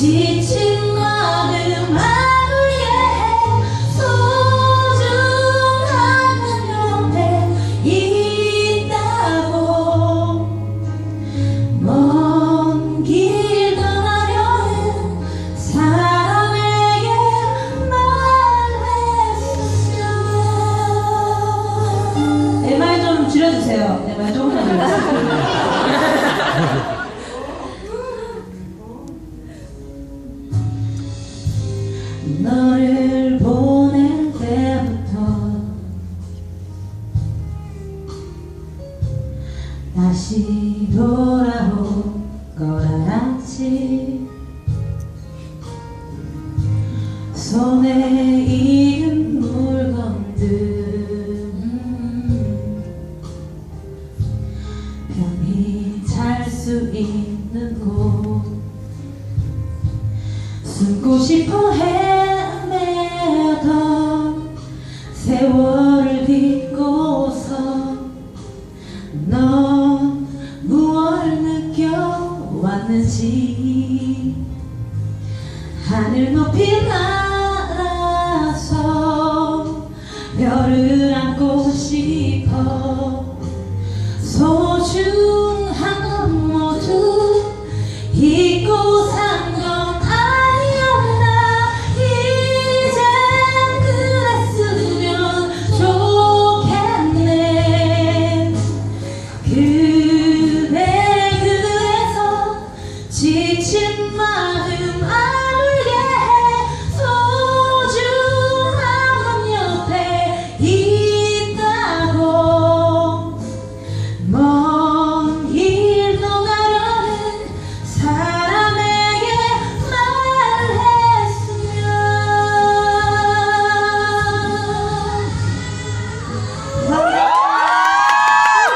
지친 나는 하루에 소중한 난 옆에 있다고. 먼 길 떠나려는 사람에게 말했어요 내 말 좀 줄여주세요. 내 말 좀 너를 보낼 때부터 다시 돌아올 걸 알았지. 손에 익은 물건들. 음, 편히 잘 수 있는 곳. 숨고 싶어 해. 세월을 딛고서 넌 무엇을 느껴왔는지 하늘 높이 날아서 별을 안고 싶어